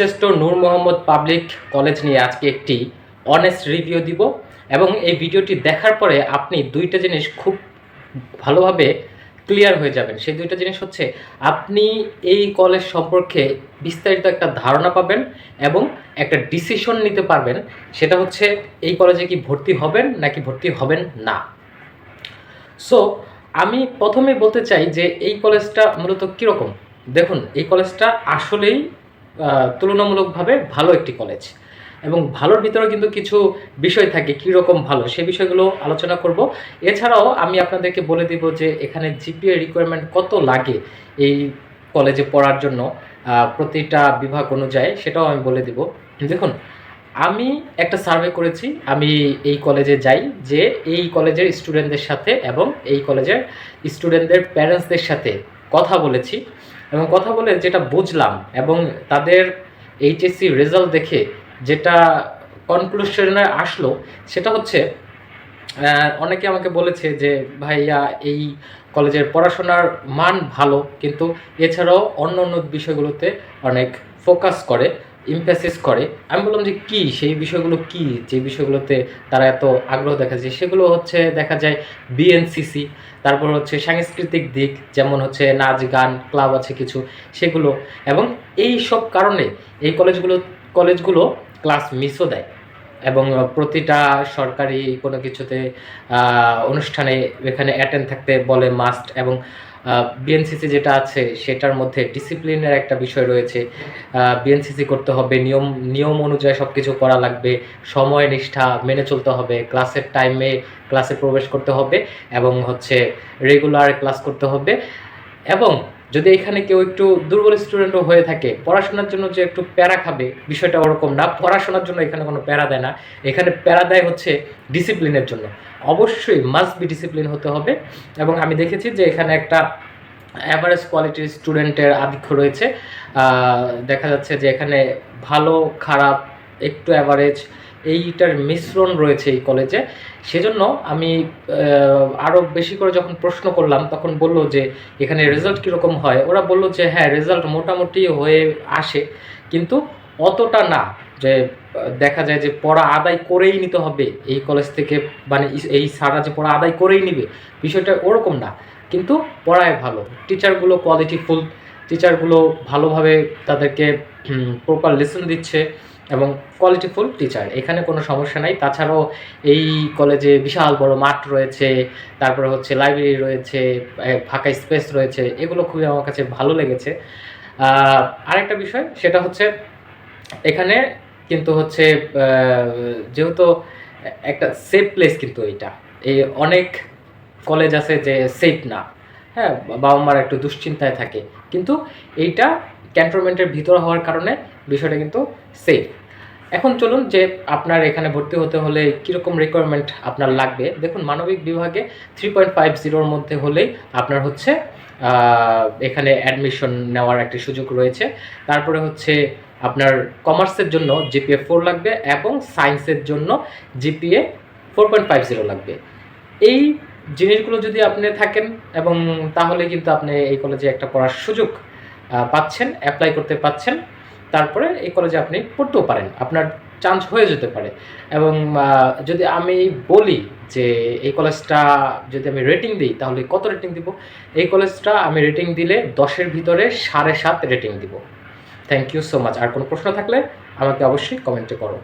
বীরশ্রেষ্ঠ নূর Mohammad public college নিয়ে আজকে একটি অনেস্ট রিভিউ দিব এবং এই ভিডিওটি দেখার পরে আপনি দুইটা জিনিস খুব ভালোভাবে ক্লিয়ার হয়ে যাবেন। সেই দুইটা জিনিস হচ্ছে, আপনি এই কলেজ সম্পর্কে বিস্তারিত একটা ধারণা পাবেন এবং একটা ডিসিশন নিতে পারবেন। সেটা হচ্ছে, এই কলেজে কি ভর্তি হবেন নাকি ভর্তি হবেন না? সো আমি প্রথমে বলতে চাই যে এই কলেজটা মূলত কীরকম? দেখুন, এই কলেজটা আসলেই তুলনামূলকভাবে ভালো একটি কলেজ এবং ভালোর ভিতরে কিন্তু কিছু বিষয় থাকে কীরকম ভালো সেই বিষয়গুলো আলোচনা করব। এছাড়াও আমি আপনাদেরকে বলে দিব যে এখানে জিপিএ রিকোয়ারমেন্ট কত লাগে এই কলেজে পড়ার জন্য প্রতিটা বিভাগ অনুযায়ী, সেটাও আমি বলে দিব। দেখুন, আমি একটা সার্ভে করেছি, আমি এই কলেজে যাই, যে এই কলেজের স্টুডেন্টদের সাথে এবং এই কলেজের স্টুডেন্টদের প্যারেন্টসদের সাথে কথা বলেছি। এবং কথা বলে যেটা বুঝলাম এবং তাদের এইচএসসি রেজাল্ট দেখে যেটা কনক্লুশনে আসলো, সেটা হচ্ছে অনেকে আমাকে বলেছে যে, ভাইয়া, এই কলেজের পড়াশোনার মান ভালো, কিন্তু এছাড়াও অন্য অন্য বিষয়গুলোতে অনেক ফোকাস করে। ইমপ্যাসিস করে। আমি বললাম যে, কি? সেই বিষয়গুলো কি? যে বিষয়গুলোতে তারা এত আগ্রহ দেখা যায় সেগুলো হচ্ছে দেখা যায় বিএনসিসি তারপর হচ্ছে সাংস্কৃতিক দিক, যেমন হচ্ছে নাচ, গান, ক্লাব আছে কিছু, সেগুলো। এবং এই সব কারণে এই কলেজগুলো কলেজগুলো ক্লাস মিসও দেয়। এবং প্রতিটা সরকারি কোনো কিছুতে অনুষ্ঠানে এখানে অ্যাটেন্ড থাকতে বলে মাস্ট এবং বিএনসিসি যেটা আছে, সেটার মধ্যে ডিসিপ্লিনের একটা বিষয় রয়েছে। বিএনসিসি করতে হবে, নিয়ম নিয়ম অনুযায়ী সব কিছু করা লাগবে। সময়, নিষ্ঠা মেনে চলতে হবে, ক্লাসের টাইমে ক্লাসে প্রবেশ করতে হবে এবং হচ্ছে রেগুলার ক্লাস করতে হবে। এবং যদি এখানে কেউ একটু দুর্বল স্টুডেন্টও হয়ে থাকে, পড়াশোনার জন্য যে একটু প্যারা খাবে, বিষয়টা ওরকম না। পড়াশোনার জন্য এখানে কোনো প্যারা দেয় না। এখানে প্যারা দেয় হচ্ছে ডিসিপ্লিনের জন্য। অবশ্যই মাস্ট বি ডিসিপ্লিন হতে হবে। এবং আমি দেখেছি যে এখানে একটা অ্যাভারেজ কোয়ালিটির স্টুডেন্টের আধিক্য রয়েছে। দেখা যাচ্ছে যে এখানে ভালো, খারাপ, একটু অ্যাভারেজ এইটার মিশ্রণ রয়েছে এই কলেজে সেজন্য আমি আরও বেশি করে যখন প্রশ্ন করলাম, তখন বলল যে, এখানে রেজাল্ট কীরকম হয়? ওরা বলল যে হ্যাঁ রেজাল্ট মোটামুটি হয়ে আসে। কিন্তু অতটা না, যে, দেখা যায় যে, পড়া আদায় করেই নিতে হবে। এই কলেজ থেকে মানে এই সারা যে পড়া আদায় করেই নিবে। বিষয়টা ওরকম না। কিন্তু পড়ায় ভালো। টিচারগুলো কোয়ালিটিফুল টিচারগুলো ভালোভাবে তাদেরকে প্রপার লেসন দিচ্ছে। এবং কোয়ালিটিফুল টিচার এখানে কোনো সমস্যা নাই। তাছাড়াও এই কলেজে বিশাল বড় মাঠ রয়েছে, তারপরে হচ্ছে লাইব্রেরি রয়েছে ফাঁকা স্পেস রয়েছে, এগুলো খুবই আমার কাছে ভালো লেগেছে। আরেকটা বিষয়, সেটা হচ্ছে এখানে কিন্তু হচ্ছে যেহেতু একটা সেফ প্লেস কিন্তু এইটা। এই অনেক কলেজ আছে যে সেফ না হ্যাঁ বাবা মার একটু দুশ্চিন্তায় থাকে। কিন্তু এইটা ক্যান্টনমেন্টের ভিতর হওয়ার কারণে বিষয়টা কিন্তু সেফ এখন চলুন যে আপনার এখানে ভর্তি হতে হলে কীরকম রিকোয়ারমেন্ট আপনার লাগবে। দেখুন, মানবিক বিভাগে থ্রি পয়েন্ট ফাইভ জিরোর মধ্যে হলেই আপনার হচ্ছে এখানে অ্যাডমিশন নেওয়ার একটি সুযোগ রয়েছে। তারপরে হচ্ছে আপনার কমার্সের জন্য জিপিএ ফোর লাগবে এবং সায়েন্সের জন্য GPA four point five zero লাগবে। এই জিনিসগুলো যদি আপনি থাকেন এবং তাহলে কিন্তু আপনি এই কলেজে একটা পড়ার সুযোগ পাচ্ছেন অ্যাপ্লাই করতে পাচ্ছেন। তারপরে এই কলেজে আপনি পড়তেও পারেন। আপনার চান্স হয়ে যেতে পারে। এবং যদি আমি বলি যে এই কলেজটা যদি আমি রেটিং দিই, তাহলে কত রেটিং দিব? এই কলেজটা আমি রেটিং দিলে দশের ভিতরে সাড়ে সাত রেটিং দিব। থ্যাংক ইউ সো মাচ আর কোনো প্রশ্ন থাকলে আমাকে অবশ্যই কমেন্টে করো।